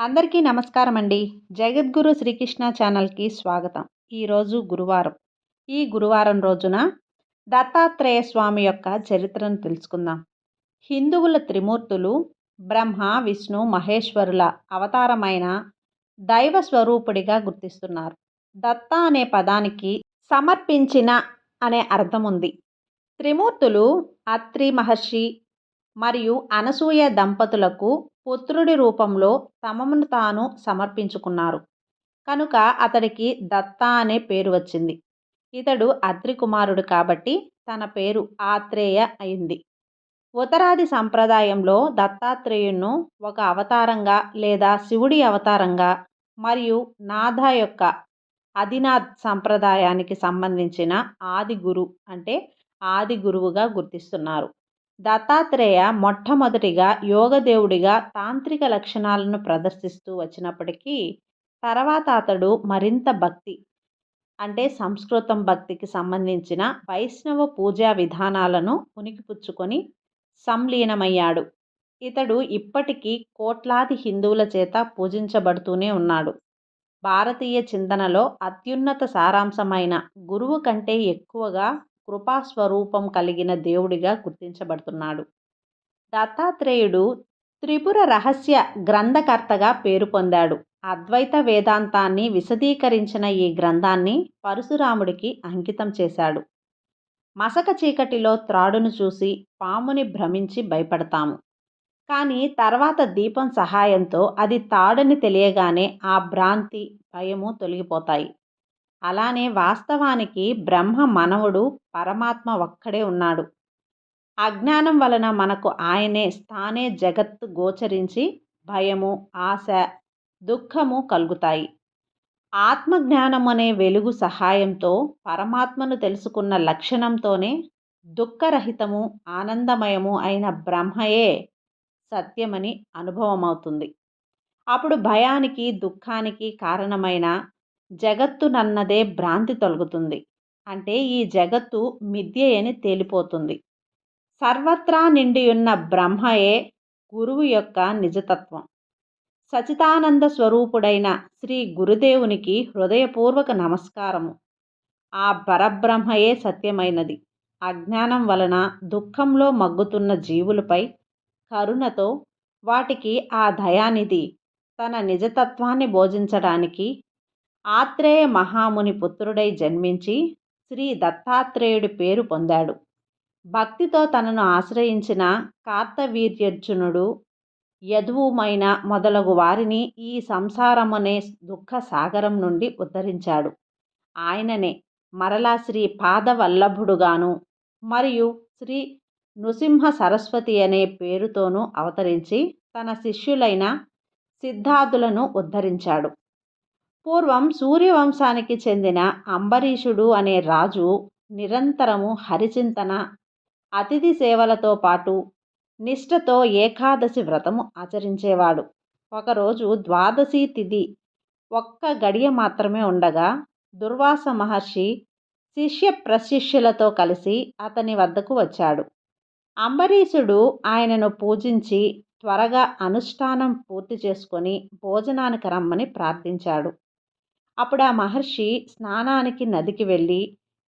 అందరికీ నమస్కారం అండి జగద్గురు శ్రీకృష్ణ ఛానల్కి స్వాగతం. ఈరోజు గురువారం. ఈ గురువారం రోజున దత్తాత్రేయ స్వామి యొక్క చరిత్రను తెలుసుకుందాం. హిందువుల త్రిమూర్తులు బ్రహ్మ విష్ణు మహేశ్వరుల అవతారమైన దైవ స్వరూపుడిగా గుర్తిస్తున్నారు. దత్త అనే పదానికి సమర్పించిన అనే అర్థం ఉంది త్రిమూర్తులు అత్రి మహర్షి మరియు అనసూయ దంపతులకు పుత్రుడి రూపంలో తమను తాను సమర్పించుకున్నారు. కనుక అతడికి దత్త అనే పేరు వచ్చింది. ఇతడు అద్రి కుమారుడు కాబట్టి తన పేరు ఆత్రేయ అయింది. ఉత్తరాది సంప్రదాయంలో దత్తాత్రేయును ఒక అవతారంగా లేదా శివుడి అవతారంగా మరియు నాథ యొక్క అదినాథ్ సంప్రదాయానికి సంబంధించిన ఆది గురు అంటే ఆది గురువుగా గుర్తిస్తున్నారు. దత్తాత్రేయ మొట్టమొదటిగా యోగదేవుడిగా తాంత్రిక లక్షణాలను ప్రదర్శిస్తూ వచ్చినప్పటికీ తర్వాత అతడు మరింత భక్తి అంటే సంస్కృతం భక్తికి సంబంధించిన వైష్ణవ పూజా విధానాలను ఉనికిపుచ్చుకొని సంలీనమయ్యాడు. ఇతడు ఇప్పటికీ కోట్లాది హిందువుల చేత పూజించబడుతూనే ఉన్నాడు. భారతీయ చింతనలో అత్యున్నత సారాంశమైన గురువు కంటే ఎక్కువగా కృపాస్వరూపం కలిగిన దేవుడిగా గుర్తించబడుతున్నాడు. దత్తాత్రేయుడు త్రిపుర రహస్య గ్రంథకర్తగా పేరు పొందాడు. అద్వైత వేదాంతాన్ని విశదీకరించిన ఈ గ్రంథాన్ని పరశురాముడికి అంకితం చేశాడు. మసక చీకటిలో త్రాడును చూసి పాముని భ్రమించి భయపడతాము. కానీ తర్వాత దీపం సహాయంతో అది తాడని తెలియగానే ఆ భ్రాంతి భయము తొలగిపోతాయి. అలానే వాస్తవానికి బ్రహ్మ మనవుడు పరమాత్మ ఒక్కడే ఉన్నాడు. అజ్ఞానం వలన మనకు ఆయనే స్థానే జగత్తు గోచరించి భయము ఆశ దుఃఖము కలుగుతాయి. ఆత్మజ్ఞానం అనే వెలుగు సహాయంతో పరమాత్మను తెలుసుకున్న లక్షణంతోనే దుఃఖరహితము ఆనందమయము అయిన బ్రహ్మయే సత్యమని అనుభవమవుతుంది. అప్పుడు భయానికి దుఃఖానికి కారణమైన జగత్తునన్నదే భ్రాంతి తొలగుతుంది. అంటే ఈ జగత్తు మిథ్యయని తేలిపోతుంది. సర్వత్రా నిండియున్న బ్రహ్మయే గురువు యొక్క నిజతత్వం. సచితానంద స్వరూపుడైన శ్రీ గురుదేవునికి హృదయపూర్వక నమస్కారము. ఆ పరబ్రహ్మయే సత్యమైనది. అజ్ఞానం వలన దుఃఖంలో మగ్గుతున్న జీవులపై కరుణతో వాటికి ఆ దయానిధి తన నిజతత్వాన్ని బోధించడానికి ఆత్రేయ మహాముని పుత్రుడై జన్మించి శ్రీ దత్తాత్రేయుడి పేరు పొందాడు. భక్తితో తనను ఆశ్రయించిన కార్తవీర్యర్జునుడు యదువుమైన మొదలగు వారిని ఈ సంసారమనే దుఃఖ సాగరం నుండి ఉద్ధరించాడు. ఆయననే మరలా శ్రీ పాదవల్లభుడుగాను మరియు శ్రీ నృసింహ సరస్వతి అనే పేరుతోనూ అవతరించి తన శిష్యులైన సిద్ధార్థులను ఉద్ధరించాడు. పూర్వం సూర్యవంశానికి చెందిన అంబరీషుడు అనే రాజు నిరంతరము హరిచింతన అతిథి సేవలతో పాటు నిష్ఠతో ఏకాదశి వ్రతము ఆచరించేవాడు. ఒకరోజు ద్వాదశి తిథి ఒక్క గడియ మాత్రమే ఉండగా దుర్వాస మహర్షి శిష్య ప్రశిష్యులతో కలిసి అతని వద్దకు వచ్చాడు. అంబరీషుడు ఆయనను పూజించి త్వరగా అనుష్ఠానం పూర్తి చేసుకొని భోజనానికి రమ్మని ప్రార్థించాడు. అప్పుడు ఆ మహర్షి స్నానానికి నదికి వెళ్ళి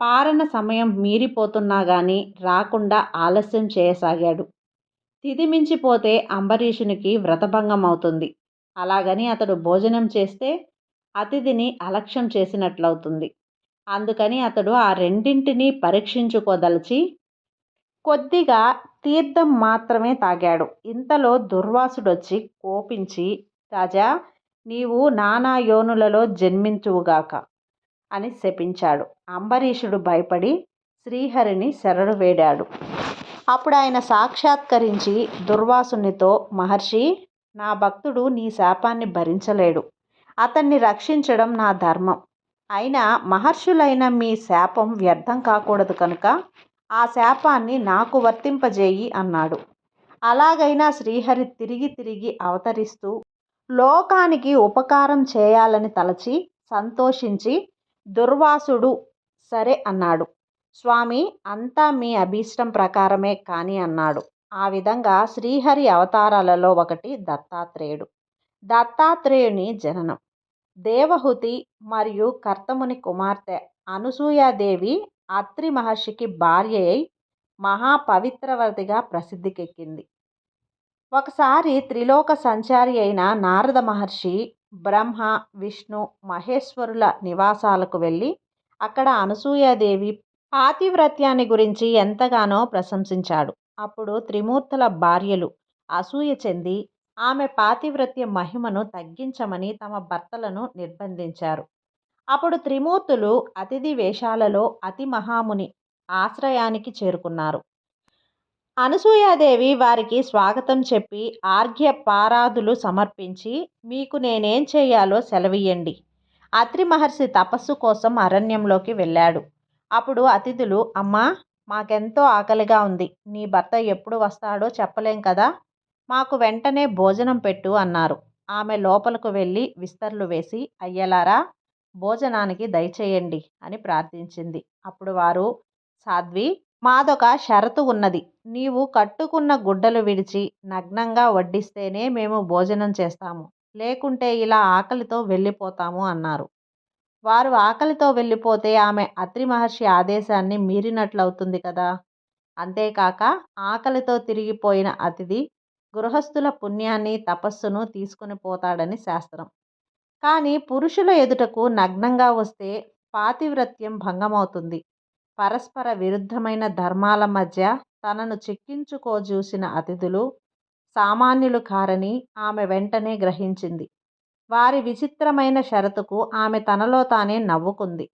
పారణ సమయం మీరిపోతున్నా కానీ రాకుండా ఆలస్యం చేయసాగాడు. తిది మించిపోతే అంబరీషునికి వ్రతభంగం అవుతుంది అలాగని అతడు భోజనం చేస్తే అతిథిని అలక్ష్యం చేసినట్లవుతుంది. అందుకని అతడు ఆ రెండింటినీ పరీక్షించుకోదలిచి కొద్దిగా తీర్థం మాత్రమే తాగాడు. ఇంతలో దుర్వాసుడొచ్చి కోపించి రాజా నీవు నానా యోనులలో జన్మించువుగాక అని శపించాడు. అంబరీషుడు భయపడి శ్రీహరిని శరణు వేడాడు. అప్పుడు ఆయన సాక్షాత్కరించి దుర్వాసునితో మహర్షి నా భక్తుడు నీ శాపాన్ని భరించలేడు. అతన్ని రక్షించడం నా ధర్మం. అయినా మహర్షులైన మీ శాపం వ్యర్థం కాకూడదు కనుక ఆ శాపాన్ని నాకు వర్తింపజేయి అన్నాడు. అలాగైనా శ్రీహరి తిరిగి తిరిగి అవతరిస్తూ లోకానికి ఉపకారం చేయాలని తలచి సంతోషించి దుర్వాసుడు సరే అన్నాడు. స్వామి అంతా మీ అభీష్టం ప్రకారమే కాని అన్నాడు. ఆ విధంగా శ్రీహరి అవతారాలలో ఒకటి దత్తాత్రేయుడు. దత్తాత్రేయుని జననం. దేవహుతి మరియు కర్తముని కుమార్తె అనసూయాదేవి అత్రి మహర్షికి భార్య అయి మహాపవిత్రవతిగా ప్రసిద్ధికెక్కింది. ఒకసారి త్రిలోక సంచారి అయిన నారద మహర్షి బ్రహ్మ విష్ణు మహేశ్వరుల నివాసాలకు వెళ్ళి అక్కడ అనసూయాదేవి పాతివ్రత్యాన్ని గురించి ఎంతగానో ప్రశంసించాడు. అప్పుడు త్రిమూర్తుల భార్యలు అసూయ చెంది ఆమె పాతివ్రత్య మహిమను తగ్గించమని తమ భర్తలను నిర్బంధించారు. అప్పుడు త్రిమూర్తులు అతిథి వేషాలలో అతి మహాముని ఆశ్రయానికి చేరుకున్నారు. అనసూయాదేవి వారికి స్వాగతం చెప్పి ఆర్ఘ్య పారాదులు సమర్పించి మీకు నేనేం చేయాలో సెలవియ్యండి. అత్రి మహర్షి తపస్సు కోసం అరణ్యంలోకి వెళ్ళాడు. అప్పుడు అతిథులు అమ్మా మాకెంతో ఆకలిగా ఉంది. నీ భర్త ఎప్పుడు వస్తాడో చెప్పలేం కదా? మాకు వెంటనే భోజనం పెట్టు అన్నారు. ఆమె లోపలకు వెళ్ళి విస్తర్లు వేసి అయ్యలారా భోజనానికి దయచేయండి అని ప్రార్థించింది. అప్పుడు వారు సాధ్వి మాదొక షరతు ఉన్నది. నీవు కట్టుకున్న గుడ్డలు విడిచి నగ్నంగా వడ్డిస్తేనే మేము భోజనం చేస్తాము. లేకుంటే ఇలా ఆకలితో వెళ్ళిపోతాము అన్నారు. వారు ఆకలితో వెళ్ళిపోతే ఆమె అత్రి మహర్షి ఆదేశాన్ని మీరినట్లవుతుంది కదా? అంతేకాక ఆకలితో తిరిగిపోయిన అతిథి గృహస్థుల పుణ్యాన్ని తపస్సును తీసుకుని పోతాడని శాస్త్రం. కానీ పురుషుల ఎదుటకు నగ్నంగా వస్తే పాతివ్రత్యం భంగమవుతుంది. పరస్పర విరుద్ధమైన ధర్మాల మధ్య తనను చిక్కించుకోజూసిన అతిథులు సామాన్యులు కారని ఆమె వెంటనే గ్రహించింది. వారి విచిత్రమైన షరతుకు ఆమె తనలో తానే నవ్వుకుంది.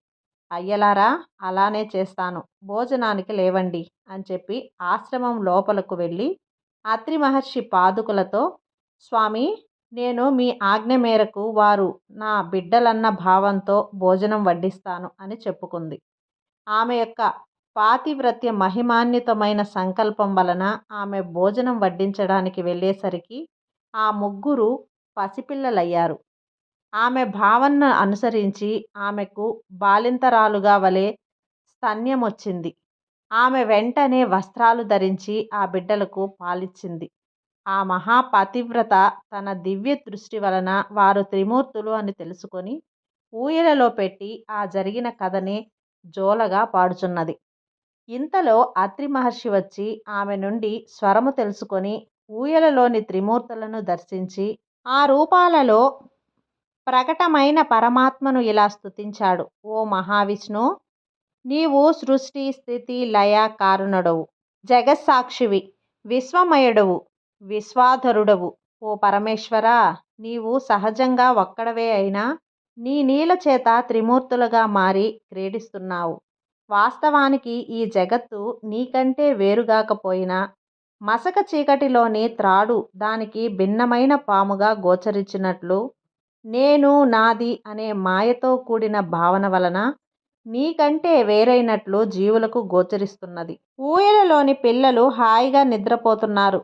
అయ్యలారా అలానే చేస్తాను. భోజనానికి లేవండి అని చెప్పి ఆశ్రమం లోపలకు వెళ్ళి అత్రి మహర్షి పాదుకులతో స్వామి నేను మీ ఆజ్ఞ మేరకు వారు నా బిడ్డలన్న భావంతో భోజనం వడ్డిస్తాను అని చెప్పుకుంది. ఆమె యొక్క పాతివ్రత్య మహిమాన్వితమైన సంకల్పం వలన ఆమె భోజనం వడ్డించడానికి వెళ్ళేసరికి ఆ ముగ్గురు పసిపిల్లలయ్యారు. ఆమె భావనను అనుసరించి ఆమెకు బాలింతరాలుగా వలె స్తన్యమొచ్చింది. ఆమె వెంటనే వస్త్రాలు ధరించి ఆ బిడ్డలకు పాలిచ్చింది. ఆ మహాపతివ్రత తన దివ్య దృష్టి వలన వారు త్రిమూర్తులు అని తెలుసుకొని ఊయలలో పెట్టి ఆ జరిగిన కథని జోలగా పాడుచున్నది. ఇంతలో అత్రి మహర్షి వచ్చి ఆమె నుండి స్వరము తెలుసుకొని ఊయలలోని త్రిమూర్తులను దర్శించి ఆ రూపాలలో ప్రకటమైన పరమాత్మను ఇలా స్తుతించాడు. ఓ మహావిష్ణు నీవు సృష్టి స్థితి లయ కారుణుడవు. జగత్సాక్షివి విశ్వమయుడవు విశ్వాధరుడవు. ఓ పరమేశ్వర నీవు సహజంగా ఒక్కడవే అయినా నీ నీలచేత త్రిమూర్తులుగా మారి క్రీడిస్తున్నావు. వాస్తవానికి ఈ జగత్తు నీకంటే వేరుగాకపోయినా మసక చీకటిలోని త్రాడు దానికి భిన్నమైన పాముగా గోచరించినట్లు నేను నాది అనే మాయతో కూడిన భావన వలన నీకంటే వేరైనట్లు జీవులకు గోచరిస్తున్నది. ఊయలలోని పిల్లలు హాయిగా నిద్రపోతున్నారు.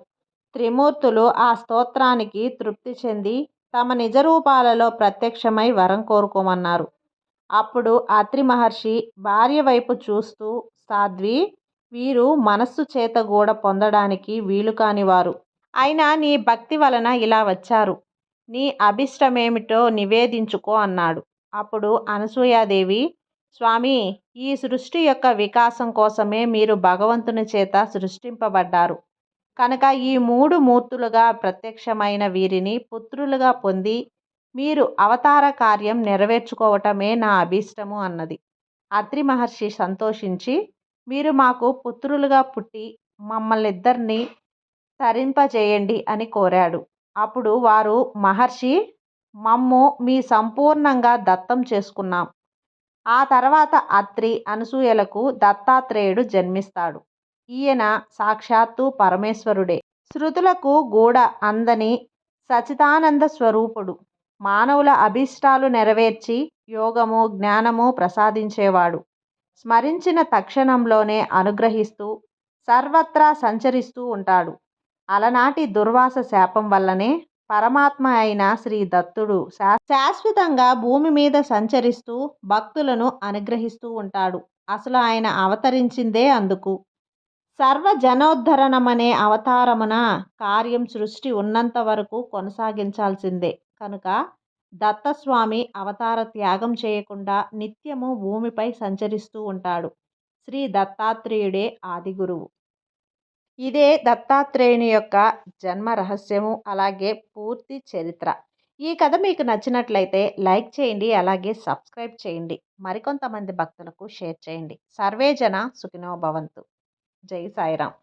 త్రిమూర్తులు ఆ స్తోత్రానికి తృప్తి చెంది తమ నిజరూపాలలో ప్రత్యక్షమై వరం కోరుకోమన్నారు. అప్పుడు అత్రి మహర్షి భార్య వైపు చూస్తూ సాధ్వి వీరు మనస్సు చేత కూడా పొందడానికి వీలు కానివారు అయినా నీ భక్తి వలన ఇలా వచ్చారు. నీ అభిష్టమేమిటో నివేదించుకో అన్నాడు. అప్పుడు అనసూయాదేవి స్వామి ఈ సృష్టి యొక్క వికాసం కోసమే మీరు భగవంతుని చేత సృష్టింపబడ్డారు. కనుక ఈ మూడు మూర్తులుగా ప్రత్యక్షమైన వీరిని పుత్రులుగా పొంది మీరు అవతార కార్యం నెరవేర్చుకోవటమే నా అభీష్టము అన్నది. అత్రి మహర్షి సంతోషించి మీరు మాకు పుత్రులుగా పుట్టి మమ్మల్ని ఇద్దరిని తరింపజేయండి అని కోరాడు. అప్పుడు వారు మహర్షి మమ్ము మీ సంపూర్ణంగా దత్తం చేసుకున్నాం. ఆ తర్వాత అత్రి అనసూయలకు దత్తాత్రేయుడు జన్మిస్తాడు. ఈయన సాక్షాత్తు పరమేశ్వరుడే. శృతులకు గూడ అందని సచితానంద స్వరూపుడు. మానవుల అభీష్టాలు నెరవేర్చి యోగము జ్ఞానము ప్రసాదించేవాడు. స్మరించిన తక్షణంలోనే అనుగ్రహిస్తూ సర్వత్రా సంచరిస్తూ ఉంటాడు. అలనాటి దుర్వాస శాపం వల్లనే పరమాత్మ అయిన శ్రీ దత్తుడు శాశ్వతంగా భూమి మీద సంచరిస్తూ భక్తులను అనుగ్రహిస్తూ ఉంటాడు. అసలు ఆయన అవతరించిందే అందుకు. సర్వజనోద్ధరణమనే అవతారమున కార్యం సృష్టి ఉన్నంత వరకు కొనసాగించాల్సిందే. కనుక దత్తస్వామి అవతార త్యాగం చేయకుండా నిత్యము భూమిపై సంచరిస్తూ ఉంటాడు. శ్రీ దత్తాత్రేయుడే ఆది గురువు. ఇదే దత్తాత్రేయుని యొక్క జన్మ రహస్యము అలాగే పూర్తి చరిత్ర. ఈ కథ మీకు నచ్చినట్లయితే లైక్ చేయండి అలాగే సబ్స్క్రైబ్ చేయండి. మరికొంతమంది భక్తులకు షేర్ చేయండి. సర్వే జన సుఖినో భవంతు. జై సాయిరామ్